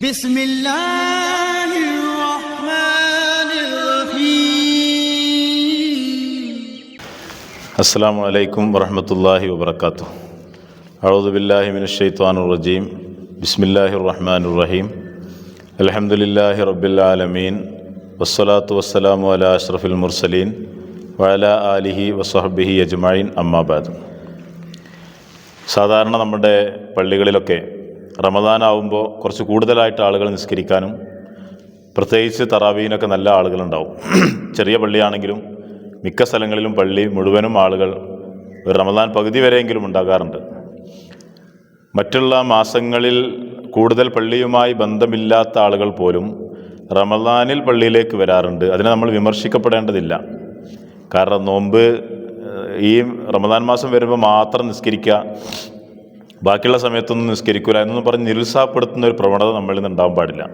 بسم الله الرحمن الرحيم അസ്സാം വലൈക്കും വറഹമത്തല്ലാഹി വബർക്കാത്തു അഴുദുബില്ലാഹി മിനഷൈത്വാനുറജീം ബിസ്മില്ലാഹി റഹ്മാൻ റഹീം അലഹമുല്ലാഹി റബ്ബിലാലമീൻ വസ്സലാത്തു വസ്സലാമു അല അഷ്റഫുൽ മുർസലീൻ വഅല ആലിഹി വസ്ഹബിഹി അജ്മൈൻ അമ്മാബാദ് സാധാരണ നമ്മുടെ പള്ളികളിലൊക്കെ റമദാൻ ആവുമ്പോൾ കുറച്ച് കൂടുതലായിട്ട് ആളുകൾ നിസ്കരിക്കാനും പ്രത്യേകിച്ച് തറാവീനൊക്കെ നല്ല ആളുകളുണ്ടാവും. ചെറിയ പള്ളിയാണെങ്കിലും മിക്ക സ്ഥലങ്ങളിലും പള്ളി മുഴുവനും ആളുകൾ ഒരു റമദാൻ പകുതി വരെയെങ്കിലും ഉണ്ടാകാറുണ്ട്. മറ്റുള്ള മാസങ്ങളിൽ കൂടുതൽ പള്ളിയുമായി ബന്ധമില്ലാത്ത ആളുകൾ പോലും റമദാനിൽ പള്ളിയിലേക്ക് വരാറുണ്ട്. അതിനെ നമ്മൾ വിമർശിക്കപ്പെടേണ്ടതില്ല. കാരണം നോമ്പ് ഈ റമദാൻ മാസം വരുമ്പോൾ മാത്രം നിസ്കരിക്കുക ബാക്കിയുള്ള സമയത്തൊന്നും നിസ്കരിക്കൂല എന്നൊന്നും പറഞ്ഞ് നിരുത്സാഹപ്പെടുത്തുന്ന ഒരു പ്രവണത നമ്മളിൽ നിന്ന് ഉണ്ടാവാൻ പാടില്ല.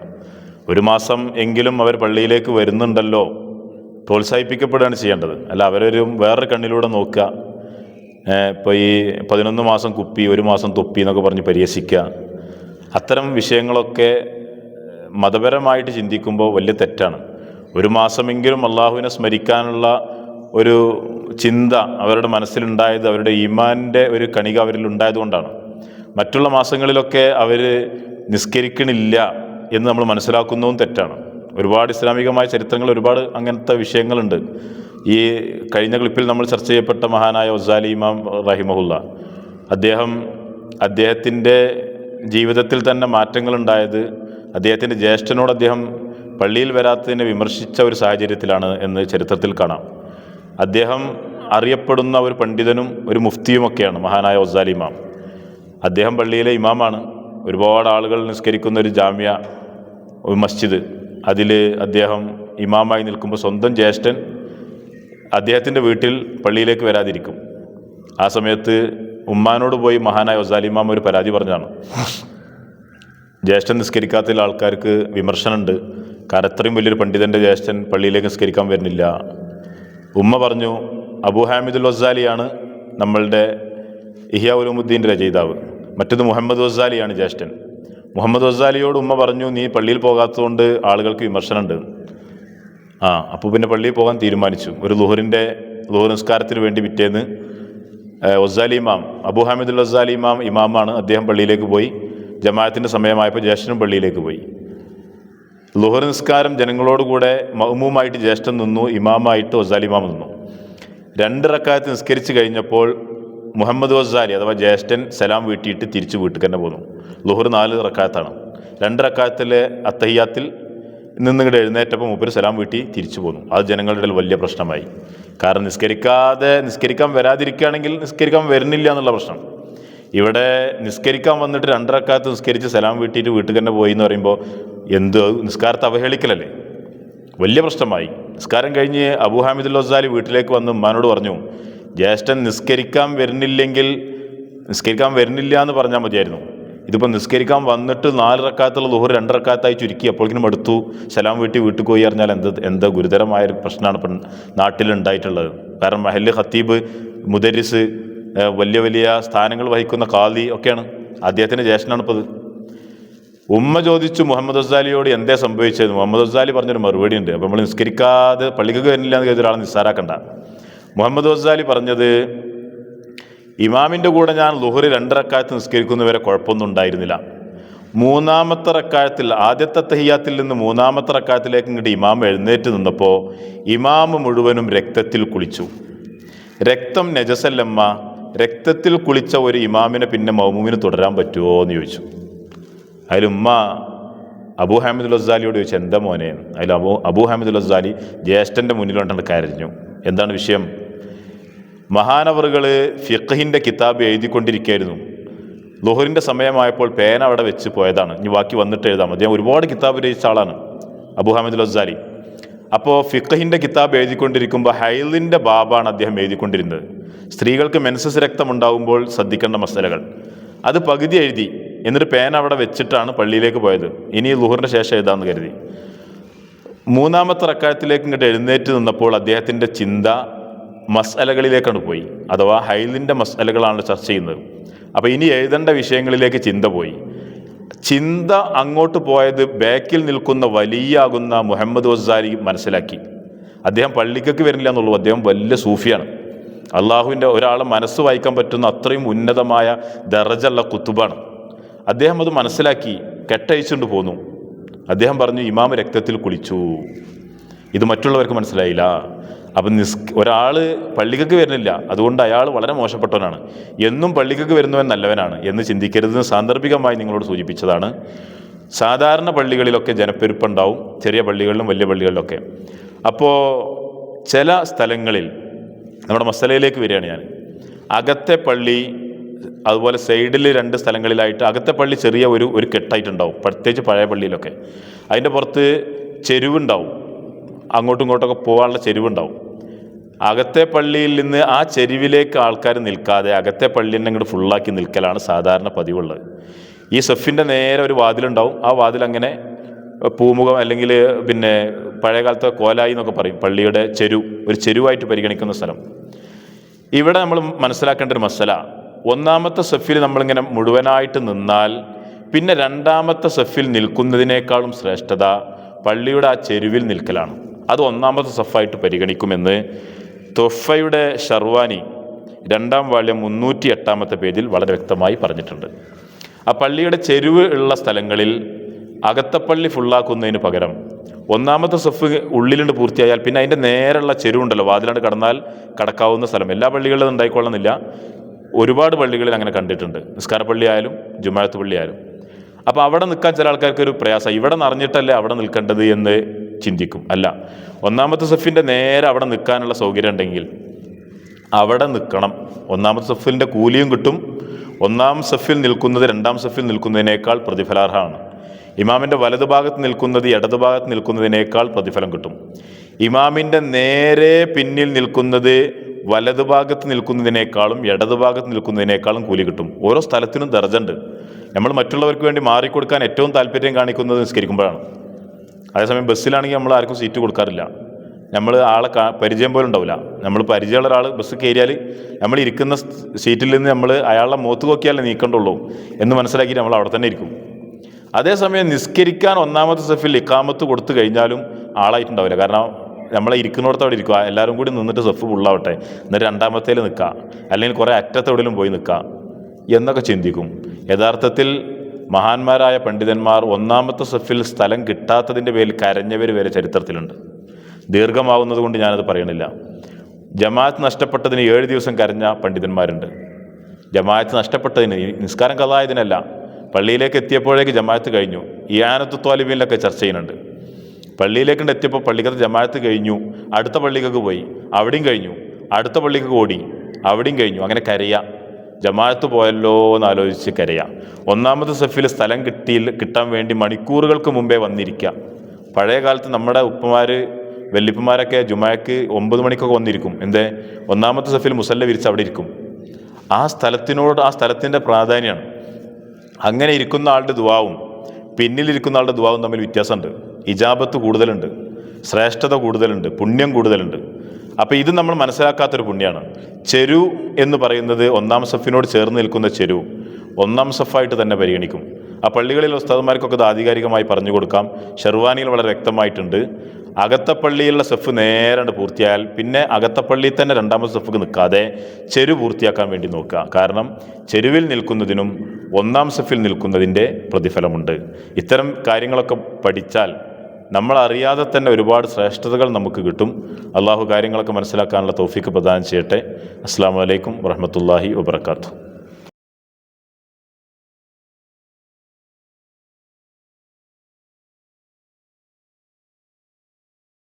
ഒരു മാസം എങ്കിലും അവർ പള്ളിയിലേക്ക് വരുന്നുണ്ടല്ലോ പ്രോത്സാഹിപ്പിക്കപ്പെടുകയാണ് ചെയ്യേണ്ടത്. അല്ല അവരൊരു വേറൊരു കണ്ണിലൂടെ നോക്കുക. ഇപ്പോൾ ഈ പതിനൊന്ന് മാസം കുപ്പി ഒരു മാസം തൊപ്പി എന്നൊക്കെ പറഞ്ഞ് പരിഹസിക്കുക. അത്തരം വിഷയങ്ങളൊക്കെ മതപരമായിട്ട് ചിന്തിക്കുമ്പോൾ വലിയ തെറ്റാണ്. ഒരു മാസമെങ്കിലും അള്ളാഹുവിനെ സ്മരിക്കാനുള്ള ഒരു ചിന്ത അവരുടെ മനസ്സിലുണ്ടായത് അവരുടെ ഈമാന്റെ ഒരു കണിക അവരിൽ ഉണ്ടായതുകൊണ്ടാണ് മറ്റുള്ള മാസങ്ങളിലൊക്കെ അവർ നിസ്കരിക്കണില്ല എന്ന് നമ്മൾ മനസ്സിലാക്കുന്നതും തെറ്റാണ്. ഒരുപാട് ഇസ്ലാമികമായ ചരിത്രങ്ങൾ ഒരുപാട് അങ്ങനത്തെ വിഷയങ്ങളുണ്ട്. ഈ കഴിഞ്ഞ ക്ലിപ്പിൽ നമ്മൾ ചർച്ച ചെയ്യപ്പെട്ട മഹാനായ ഒസാലി ഇമാം റഹിമഹുല്ല. അദ്ദേഹം അദ്ദേഹത്തിന്റെ ജീവിതത്തിൽ തന്നെ മാറ്റങ്ങളുണ്ടായത് അദ്ദേഹത്തിന്റെ ജ്യേഷ്ഠനോട് അദ്ദേഹം പള്ളിയിൽ വരാത്തതിനെ വിമർശിച്ച ഒരു സാഹചര്യത്തിലാണ് എന്ന് ചരിത്രത്തിൽ കാണാം. അദ്ദേഹം അറിയപ്പെടുന്ന ഒരു പണ്ഡിതനും ഒരു മുഫ്തിയുമൊക്കെയാണ് മഹാനായ ഒസാലി ഇമാം. അദ്ദേഹം പള്ളിയിലെ ഇമാമാണ്. ഒരുപാട് ആളുകൾ നിസ്കരിക്കുന്ന ഒരു ജാമ്യ ഒരു മസ്ജിദ്. അതിൽ അദ്ദേഹം ഇമാമായി നിൽക്കുമ്പോൾ സ്വന്തം ജ്യേഷ്ഠൻ അദ്ദേഹത്തിന്റെ വീട്ടിൽ പള്ളിയിലേക്ക് വരാതിരിക്കും. ആ സമയത്ത് ഉമ്മാനോട് പോയി മഹാനായ ഒസാലിമാം ഒരു പരാതി പറഞ്ഞാണ്. ജ്യേഷ്ഠൻ നിസ്കരിക്കാത്ത ആൾക്കാർക്ക് വിമർശനമുണ്ട്. കാരണം അത്രയും വലിയൊരു പണ്ഡിതന്റെ ജ്യേഷ്ഠൻ പള്ളിയിലേക്ക് നിസ്കരിക്കാൻ വരുന്നില്ല. ഉമ്മ പറഞ്ഞു അബു ഹാമിദുൽ ഒസാലിയാണ് നമ്മളുടെ ഇഹിയാ ഉലുമുദ്ദീന്റെ രചയിതാവ്. മറ്റത് മുഹമ്മദ് വസാലിയാണ് ജ്യേഷ്ഠൻ. മുഹമ്മദ് വസാലിയോട് ഉമ്മ പറഞ്ഞു നീ പള്ളിയിൽ പോകാത്തതുകൊണ്ട് ആളുകൾക്ക് വിമർശനമുണ്ട്. ആ അപ്പോൾ പിന്നെ പള്ളിയിൽ പോകാൻ തീരുമാനിച്ചു. ഒരു ലുഹറിന്റെ ലുഹർ നിസ്കാരത്തിന് വേണ്ടി പിറ്റേന്ന് ഒസാലി ഇമാം അബു ഹാമിദുൽ വസാലി ഇമാം ഇമാമാണ് അദ്ദേഹം പള്ളിയിലേക്ക് പോയി. ജമാഅത്തിന്റെ സമയമായപ്പോൾ ജ്യേഷ്ഠനും പള്ളിയിലേക്ക് പോയി. ലുഹർ നിസ്കാരം ജനങ്ങളോടുകൂടെ മഹ്മൂമായിട്ട് ജ്യേഷ്ഠൻ നിന്നു ഇമാമായിട്ട് വസാലി ഇമാം നിന്നു. രണ്ട് റക്കായത്ത് നിസ്കരിച്ച് കഴിഞ്ഞപ്പോൾ മുഹമ്മദ് വസാലി അഥവാ ജ്യേഷ്ഠൻ സലാം വീട്ടിയിട്ട് തിരിച്ച് വീട്ടിൽ തന്നെ പോന്നു. ലുഹർ നാല് റക്കാത്താണ്. രണ്ട് റക്കാത്തിലെ അത്തഹിയാത്തിൽ നിന്നിങ്ങോട്ട് എഴുന്നേറ്റപ്പോൾ മൂപ്പര് സലാം വീട്ടി തിരിച്ചു പോന്നു. അത് ജനങ്ങളുടെ വലിയ പ്രശ്നമായി. കാരണം നിസ്കരിക്കാതെ നിസ്കരിക്കാൻ വരാതിരിക്കുകയാണെങ്കിൽ നിസ്കരിക്കാൻ വരുന്നില്ല എന്നുള്ള പ്രശ്നം. ഇവിടെ നിസ്കരിക്കാൻ വന്നിട്ട് രണ്ടരക്കാലത്ത് നിസ്കരിച്ച് സലാം വീട്ടിയിട്ട് വീട്ടിൽ തന്നെ പോയി എന്ന് പറയുമ്പോൾ എന്ത് നിസ്കാരത്തെ അവഹേളിക്കലല്ലേ? വലിയ പ്രശ്നമായി. നിസ്കാരം കഴിഞ്ഞ് അബു ഹാമിദുൽ വസാലി വീട്ടിലേക്ക് വന്ന് ഉമ്മാനോട് പറഞ്ഞു ജ്യേഷ്ഠൻ നിസ്കരിക്കാൻ വരുന്നില്ലെങ്കിൽ നിസ്കരിക്കാൻ വരുന്നില്ല എന്ന് പറഞ്ഞാൽ മതിയായിരുന്നു. ഇതിപ്പോൾ നിസ്കരിക്കാൻ വന്നിട്ട് നാല് റക്കാത്തുള്ള ദുഹർ രണ്ട് റക്കാത്തായി ചുരുക്കി അപ്പോഴേക്കും എടുത്തു സലാം വീട്ടി വീട്ടിൽ പോയി അറിഞ്ഞാൽ എന്ത് എന്താ ഗുരുതരമായ ഒരു പ്രശ്നമാണ് ഇപ്പം നാട്ടിലുണ്ടായിട്ടുള്ളത്. കാരണം മഹല്ല് ഖത്തീബ് മുദരിസ് വലിയ വലിയ സ്ഥാനങ്ങൾ വഹിക്കുന്ന ഖാദി ഒക്കെയാണ്. അദ്ദേഹത്തിന്റെ ജ്യേഷ്ഠനാണ് ഇപ്പോൾ ഉമ്മ ചോദിച്ചു മുഹമ്മദ് അസാലിയോട് എന്തേ സംഭവിച്ചത്? മുഹമ്മദ് അസാലി പറഞ്ഞൊരു മറുപടി ഉണ്ട്. അപ്പോൾ നമ്മൾ നിസ്കരിക്കാതെ പള്ളിക്ക് വരുന്നില്ല എന്ന് കരുതി നിസ്സാരാക്കണ്ട. മുഹമ്മദ് അസാലി പറഞ്ഞത് ഇമാമിന്റെ കൂടെ ഞാൻ ലുഹറി രണ്ടരക്കാലത്ത് നിസ്കരിക്കുന്നവരെ കുഴപ്പമൊന്നും ഉണ്ടായിരുന്നില്ല. മൂന്നാമത്തെ റക്കായത്തിൽ ആദ്യത്തെ തഹിയാത്തിൽ നിന്ന് മൂന്നാമത്തെ റക്കായത്തിലേക്ക് ഇങ്ങോട്ട് ഇമാം എഴുന്നേറ്റ് നിന്നപ്പോൾ ഇമാം മുഴുവനും രക്തത്തിൽ കുളിച്ചു. രക്തം നജസല്ലമ്മ രക്തത്തിൽ കുളിച്ച ഒരു ഇമാമിനെ പിന്നെ മൗമുവിന് തുടരാൻ പറ്റുമോ എന്ന് ചോദിച്ചു. അതിലുമ്മ അബൂ ഹാമിദുൽ അസാലിയോട് ചോദിച്ചു എന്താ മോനെ? അതിൽ അബൂ അബൂ ഹാമിദുൽ അസാലി ജ്യേഷ്ഠന്റെ മുന്നിലുണ്ടെന്ന് കരഞ്ഞു. എന്താണ് വിഷയം? മഹാനവറുകൾ ഫിഖഹിന്റെ കിതാബ് എഴുതിക്കൊണ്ടിരിക്കുകയായിരുന്നു. ലുഹറിന്റെ സമയമായപ്പോൾ പേന അവിടെ വെച്ച് പോയതാണ്. ഇനി ബാക്കി വന്നിട്ട് എഴുതാം. അദ്ദേഹം ഒരുപാട് കിതാബ് രചിച്ച ആളാണ് അബു ഹാമിദ് അസാലി അപ്പോൾ ഫിഖഹിന്റെ കിതാബ് എഴുതിക്കൊണ്ടിരിക്കുമ്പോൾ ഹൈലിന്റെ ബാബാണ് അദ്ദേഹം എഴുതിക്കൊണ്ടിരുന്നത്. സ്ത്രീകൾക്ക് മെൻസസ് രക്തം ഉണ്ടാകുമ്പോൾ ശ്രദ്ധിക്കേണ്ട മസലകൾ. അത് പകുതി എഴുതി എന്നിട്ട് പേന അവിടെ വെച്ചിട്ടാണ് പള്ളിയിലേക്ക് പോയത്. ഇനി ലുഹറിന്റെ ശേഷം എഴുതാമെന്ന് കരുതി. മൂന്നാമത്തെ റക്കായത്തിലേക്ക് ഇങ്ങോട്ട് എഴുന്നേറ്റ് നിന്നപ്പോൾ അദ്ദേഹത്തിന്റെ ചിന്ത മസലകളിലേക്കാണ് പോയി. അഥവാ ഹൈലിന്റെ മസലകളാണ് ചർച്ച ചെയ്യുന്നത്. അപ്പോൾ ഇനി എഴുതേണ്ട വിഷയങ്ങളിലേക്ക് ചിന്ത പോയി. ചിന്ത അങ്ങോട്ട് പോയത് ബാക്കിൽ നിൽക്കുന്ന വലിയാകുന്ന മുഹമ്മദ് വസാരി മനസ്സിലാക്കി. അദ്ദേഹം പള്ളിക്കൊക്കെ വരുന്നില്ല എന്നുള്ളൂ. അദ്ദേഹം വലിയ സൂഫിയാണ്. അള്ളാഹുവിന്റെ ഒരാളെ മനസ്സ് വായിക്കാൻ പറ്റുന്ന അത്രയും ഉന്നതമായ ദറജുള്ള കുത്തുബാണ്. അദ്ദേഹം അത് മനസ്സിലാക്കി കെട്ടയച്ചുകൊണ്ട് പോന്നു. അദ്ദേഹം പറഞ്ഞു ഇമാമ രക്തത്തിൽ കുളിച്ചു. ഇത് മറ്റുള്ളവർക്ക് മനസ്സിലായില്ല. അപ്പം നിസ് ഒരാൾ പള്ളിക്കൊക്കെ വരുന്നില്ല. അതുകൊണ്ട് അയാൾ വളരെ മോശപ്പെട്ടവനാണ്. എന്നും പള്ളിക്കൊക്കെ വരുന്നവൻ നല്ലവനാണ് എന്ന് ചിന്തിക്കരുതെന്ന് സാന്ദർഭികമായി നിങ്ങളോട് സൂചിപ്പിച്ചതാണ്. സാധാരണ പള്ളികളിലൊക്കെ ജനപ്പെരുപ്പുണ്ടാവും. ചെറിയ പള്ളികളിലും വലിയ പള്ളികളിലൊക്കെ. അപ്പോൾ ചില സ്ഥലങ്ങളിൽ നമ്മുടെ മസലയിലേക്ക് വരികയാണ് ഞാൻ. അകത്തെ പള്ളി അതുപോലെ സൈഡിൽ രണ്ട് സ്ഥലങ്ങളിലായിട്ട് അകത്തെ പള്ളി ചെറിയ ഒരു ഒരു കെട്ടായിട്ടുണ്ടാവും. പ്രത്യേകിച്ച് പഴയ പള്ളിയിലൊക്കെ. അതിന്റെ പുറത്ത് ചെരുവുണ്ടാവും. അങ്ങോട്ടും ഇങ്ങോട്ടൊക്കെ പോകാനുള്ള ചെരുവുണ്ടാവും. അകത്തെ പള്ളിയിൽ നിന്ന് ആ ചെരുവിലേക്ക് ആൾക്കാർ നിൽക്കാതെ അകത്തെ പള്ളിയിൽ അങ്ങോട്ട് ഫുള്ളാക്കി നിൽക്കലാണ് സാധാരണ പതിവുള്ളത്. ഈ സെഫിന്റെ നേരെ ഒരു വാതിലുണ്ടാവും. ആ വാതിൽ അങ്ങനെ പൂമുഖം അല്ലെങ്കിൽ പിന്നെ പഴയ കാലത്തെ കോലായി എന്നൊക്കെ പറയും. പള്ളിയുടെ ചെരു ഒരു ചെരുവായിട്ട് പരിഗണിക്കുന്ന സ്ഥലം. ഇവിടെ നമ്മൾ മനസ്സിലാക്കേണ്ട ഒരു മസല. ഒന്നാമത്തെ സെഫിൽ നമ്മളിങ്ങനെ മുഴുവനായിട്ട് നിന്നാൽ പിന്നെ രണ്ടാമത്തെ സെഫിൽ നിൽക്കുന്നതിനേക്കാളും ശ്രേഷ്ഠത പള്ളിയുടെ ആ ചെരുവിൽ നിൽക്കലാണ്. അത് ഒന്നാമത്തെ സഫായിട്ട് പരിഗണിക്കുമെന്ന് തൊഫയുടെ ഷർവാനി രണ്ടാം വാള്യം മുന്നൂറ്റി എട്ടാമത്തെ പേജിൽ വളരെ വ്യക്തമായി പറഞ്ഞിട്ടുണ്ട്. ആ പള്ളിയുടെ ചെരുവ് ഉള്ള സ്ഥലങ്ങളിൽ അകത്തപ്പള്ളി ഫുള്ളാക്കുന്നതിന് പകരം ഒന്നാമത്തെ സഫ് ഉള്ളിലുണ്ട് പൂർത്തിയായാൽ പിന്നെ അതിന്റെ നേരെയുള്ള ചെരുവുണ്ടല്ലോ വാതിലാണ്ട് കടന്നാൽ കടക്കാവുന്ന സ്ഥലം. എല്ലാ പള്ളികളിലും ഉണ്ടായിക്കൊള്ളുന്നില്ല. ഒരുപാട് പള്ളികളിൽ അങ്ങനെ കണ്ടിട്ടുണ്ട്. നിസ്കാര പള്ളി ആയാലും ജുമാഴത്ത് പള്ളി ആയാലും. അപ്പോൾ അവിടെ നിൽക്കാൻ ചില ആൾക്കാർക്ക് ഒരു പ്രയാസം ഇവിടെ നിറഞ്ഞിട്ടല്ലേ അവിടെ നിൽക്കേണ്ടത് എന്ന് ചിന്തിക്കും. അല്ല ഒന്നാമത്തെ സഫിന്റെ നേരെ അവിടെ നിൽക്കാനുള്ള സൗകര്യം ഉണ്ടെങ്കിൽ അവിടെ നിൽക്കണം. ഒന്നാമത്തെ സഫിന്റെ കൂലിയും കിട്ടും. ഒന്നാം സഫിൽ നിൽക്കുന്നത് രണ്ടാം സഫിൽ നിൽക്കുന്നതിനേക്കാൾ പ്രതിഫലാർഹമാണ്. ഇമാമിന്റെ വലതുഭാഗത്ത് നിൽക്കുന്നത് ഇടതുഭാഗത്ത് നിൽക്കുന്നതിനേക്കാൾ പ്രതിഫലം കിട്ടും. ഇമാമിന്റെ നേരെ പിന്നിൽ നിൽക്കുന്നത് വലതുഭാഗത്ത് നിൽക്കുന്നതിനേക്കാളും ഇടതുഭാഗത്ത് നിൽക്കുന്നതിനേക്കാളും കൂലി കിട്ടും. ഓരോ സ്ഥലത്തിനും ദർജുണ്ട് നമ്മൾ മറ്റുള്ളവർക്ക് വേണ്ടി മാറിക്കൊടുക്കാൻ ഏറ്റവും താല്പര്യം കാണിക്കുന്നത് നിസ്കരിക്കുമ്പോഴാണ്. അതേസമയം ബസ്സിലാണെങ്കിൽ നമ്മൾ ആർക്കും സീറ്റ് കൊടുക്കാറില്ല. നമ്മൾ ആളെ പരിചയം പോലും ഉണ്ടാവില്ല. നമ്മൾ പരിചയമുള്ള ഒരാൾ ബസ് കയറിയാൽ നമ്മൾ ഇരിക്കുന്ന സീറ്റിൽ നിന്ന് നമ്മൾ അയാളുടെ മുഖത്ത് നോക്കിയാലേ നീക്കണ്ടുള്ളൂ എന്ന് മനസ്സിലാക്കി നമ്മൾ അവിടെ തന്നെ ഇരിക്കും. അതേസമയം നിസ്കരിക്കാൻ ഒന്നാമത്തെ സെഫിൽ ഇക്കാമത്ത് കൊടുത്തു കഴിഞ്ഞാലും ആളായിട്ടുണ്ടാവില്ല. കാരണം നമ്മളെ ഇരിക്കുന്നിടത്ത് അവിടെ ഇരിക്കുക. എല്ലാവരും കൂടി നിന്നിട്ട് സെഫ് ഫുള്ളാവട്ടെ. എന്നിട്ട് രണ്ടാമത്തേൽ നിൽക്കുക. അല്ലെങ്കിൽ കുറേ അറ്റത്തെവിടെയും പോയി നിൽക്കുക. എന്നൊക്കെ ചിന്തിക്കും. യഥാർത്ഥത്തിൽ മഹാന്മാരായ പണ്ഡിതന്മാർ ഒന്നാമത്തെ സഫിൽ സ്ഥലം കിട്ടാത്തതിന്റെ പേരിൽ കരഞ്ഞവർ വരെ ചരിത്രത്തിലുണ്ട്. ദീർഘമാവുന്നത് കൊണ്ട് ഞാനത് പറയണില്ല. ജമാഅത്ത് നഷ്ടപ്പെട്ടതിന് ഏഴ് ദിവസം കരഞ്ഞ പണ്ഡിതന്മാരുണ്ട്. ജമാഅത്ത് നഷ്ടപ്പെട്ടതിന് നിസ്കാരം കഥായതിനല്ല പള്ളിയിലേക്ക് എത്തിയപ്പോഴേക്ക് ജമാഅത്ത് കഴിഞ്ഞു. ഈ ആനത്ത് ചർച്ച ചെയ്യുന്നുണ്ട്. പള്ളിയിലേക്ക് എത്തിയപ്പോൾ പള്ളിക്കത്ത് ജമാഅത്ത് കഴിഞ്ഞു അടുത്ത പള്ളിക്കൊക്കെ പോയി അവിടെയും കഴിഞ്ഞു അടുത്ത പള്ളിക്ക് ഓടി അവിടെയും കഴിഞ്ഞു അങ്ങനെ കരയുക ജമാഅത്ത് പോയല്ലോ എന്ന് ആലോചിച്ച് കരയാം. ഒന്നാമത്തെ സഫിൽ സ്ഥലം കിട്ടിയിൽ കിട്ടാൻ വേണ്ടി മണിക്കൂറുകൾക്ക് മുമ്പേ വന്നിരിക്കുക പഴയ കാലത്ത് നമ്മുടെ ഉപ്പമാർ വല്യപ്പന്മാരൊക്കെ ജുമാക്ക് ഒമ്പത് മണിക്കൊക്കെ വന്നിരിക്കും. എന്തേ? ഒന്നാമത്തെ സഫിൽ മുസല്ല വിരിച്ച് അവിടെ ഇരിക്കും. ആ സ്ഥലത്തിനോട് ആ സ്ഥലത്തിന്റെ പ്രാധാന്യമാണ് അങ്ങനെ ഇരിക്കുന്ന ആളുടെ ദുവാവും പിന്നിലിരിക്കുന്ന ആളുടെ ദുവാവും തമ്മിൽ വ്യത്യാസമുണ്ട്. ഇജാബത്ത് കൂടുതലുണ്ട്. ശ്രേഷ്ഠത കൂടുതലുണ്ട്. പുണ്യം കൂടുതലുണ്ട്. അപ്പോൾ ഇത് നമ്മൾ മനസ്സിലാക്കാത്തൊരു പുണ്യാണ്. ചെരു എന്ന് പറയുന്നത് ഒന്നാം സഫിനോട് ചേർന്ന് നിൽക്കുന്ന ചെരു. ഒന്നാം സഫായിട്ട് തന്നെ പരിഗണിക്കും. ആ പള്ളികളിൽ ഉസ്താദന്മാർക്കൊക്കെ ഇത് ആധികാരികമായി പറഞ്ഞു കൊടുക്കാം. ഷെർവാനിയിൽ വളരെ വ്യക്തമായിട്ടുണ്ട്. അകത്തപ്പള്ളിയിലുള്ള സെഫ് നേരെ പൂർത്തിയായാൽ പിന്നെ അകത്തപ്പള്ളിയിൽ തന്നെ രണ്ടാമത്തെ സെഫിക്ക് നിൽക്കാതെ ചെരു പൂർത്തിയാക്കാൻ വേണ്ടി നോക്കുക. കാരണം ചെരുവിൽ നിൽക്കുന്നതിനും ഒന്നാം സെഫിൽ നിൽക്കുന്നതിന്റെ പ്രതിഫലമുണ്ട്. ഇത്തരം കാര്യങ്ങളൊക്കെ പഠിച്ചാൽ നമ്മൾ അറിയാതെ തന്നെ ഒരുപാട് ശ്രേഷ്ഠതകൾ നമുക്ക് കിട്ടും. അള്ളാഹു കാര്യങ്ങളൊക്കെ മനസ്സിലാക്കാനുള്ള തോഫിക്ക് പ്രദാനം ചെയ്യട്ടെ. അസ്സാം വലൈക്കും വറഹമത്തല്ലാഹി വബർക്കാത്തു